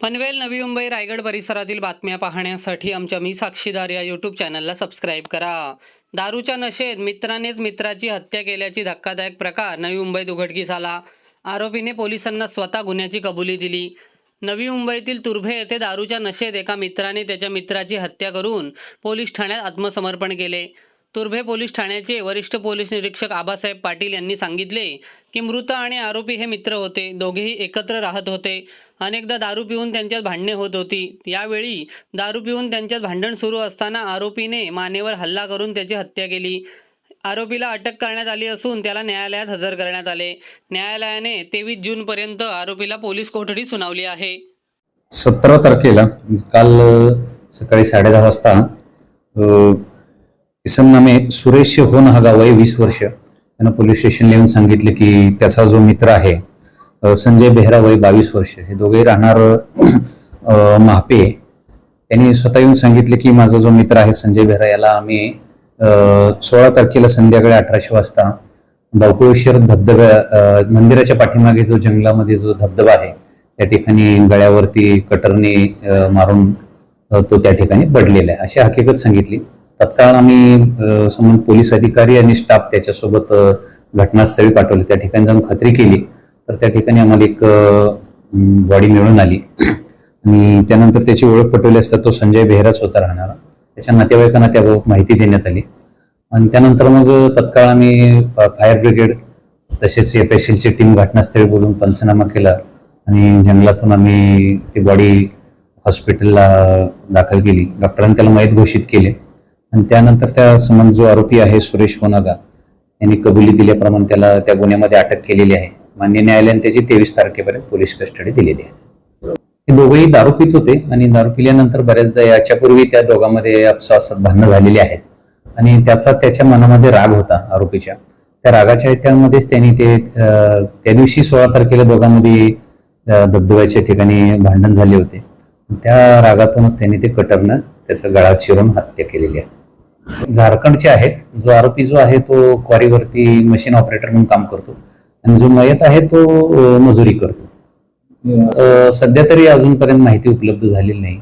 पनवेल नवी मुंबई रायगड परिसरातील बातम्या पाहण्यासाठी आमच्या मी साक्षीदार या यूट्यूब चॅनलला सबस्क्राईब करा. दारूच्या नशेत मित्रानेच मित्राची हत्या केल्याची धक्कादायक प्रकार नवी मुंबईत उघडकीस आला. आरोपीने पोलिसांना स्वतः गुन्ह्याची कबुली दिली. नवी मुंबईतील तुर्भे येथे दारूच्या नशेत एका मित्राने त्याच्या मित्राची हत्या करून पोलीस ठाण्यात आत्मसमर्पण केले. तुर्भे पोलीस ठाण्याचे वरिष्ठ पोलीस निरीक्षक आबासाहेब पाटील यांनी सांगितले की मृत आणि आरोपी हे मित्र होते. दोघेही एकत्र राहत होते. अनेकदा दारू पिऊन त्यांच्यात भांडणे होत होती. यावेळी दारू पिऊन त्यांच्यात भांडण सुरू असताना आरोपीने मानेवर हल्ला करून त्याची हत्या केली. आरोपीला अटक करण्यात आली असून त्याला न्यायालयात हजर करण्यात आले. न्यायालयाने तेवीस जूनपर्यंत आरोपीला पोलीस कोठडी सुनावली आहे. सतरा तारखेला काल सकाळी सकाळी साडेदहा वाजता इसम नामे सुरेश होन हा गाव आहे वीस वर्ष. त्यानं पोलीस स्टेशनला येऊन सांगितले की त्याचा जो मित्र आहे संजय बेहरा वय बावीस वर्ष. हे दोघेही राहणार महापे. त्यांनी स्वतः येऊन सांगितले की माझा जो मित्र आहे संजय बेहरा याला आम्ही सोळा तारखेला संध्याकाळी अठराशे वाजता बावकुळेश्वर धबधब्या मंदिराच्या पाठीमागे जो जंगलामध्ये जो धबधबा आहे त्या ठिकाणी गळ्यावरती कटरने मारून तो त्या ठिकाणी पडलेला आहे. अशी हकीकत सांगितली. तत्काळ आम्ही समोर पोलीस अधिकारी आणि स्टाफ त्याच्यासोबत घटनास्थळी पाठवले. त्या ठिकाणी जाऊन खात्री केली. तर त्या ठिकाणी आम्हाला एक बॉडी मिळून आली. आणि त्यानंतर त्याची ओळख पटवली असता तो संजय बेहराच होता राहणारा. त्याच्या नातेवाईकांना त्याबाबत माहिती देण्यात आली. आणि त्यानंतर मग तत्काळ आम्ही फायर ब्रिगेड तसेच एफ एस एलची टीम घटनास्थळी बोलून पंचनामा केला. आणि जंगलातून आम्ही ती बॉडी हॉस्पिटलला दाखल केली. डॉक्टरांनी त्याला माहीत घोषित केले. आणि त्यानंतर त्या संबंध जो आरोपी आहे सुरेश होनागा यांनी कबुली दिल्याप्रमाणे त्याला त्या गुन्ह्यामध्ये अटक केलेली आहे. मान्य न्यायालयाने त्याची तेवीस तारखेपर्यंत पोलीस कस्टडी दिलेली आहे. हे दोघंही दारू पित होते आणि दारू पिल्यानंतर बऱ्याचदा याच्यापूर्वी त्या दोघांमध्ये अपसवासात भांडणं झालेली आहेत. आणि त्याचा त्याच्या मनामध्ये राग होता आरोपीच्या. त्या रागाच्या त्यामध्येच त्यांनी ते त्या दिवशी सोळा तारखेला दोघांमध्ये धबधब्याच्या ठिकाणी भांडण झाले होते. त्या रागातूनच त्यांनी ते कटरनं त्याचा गळा चिरून हत्या केलेली आहे. झारखंडचे आहेत. जो आरोपी जो आहे तो क्वारीवरती मशीन ऑपरेटर म्हणून काम करतो. आणि जो मयत आहे तो मजुरी करतो. सध्या तरी अजूनपर्यंत माहिती उपलब्ध झालेली नाही.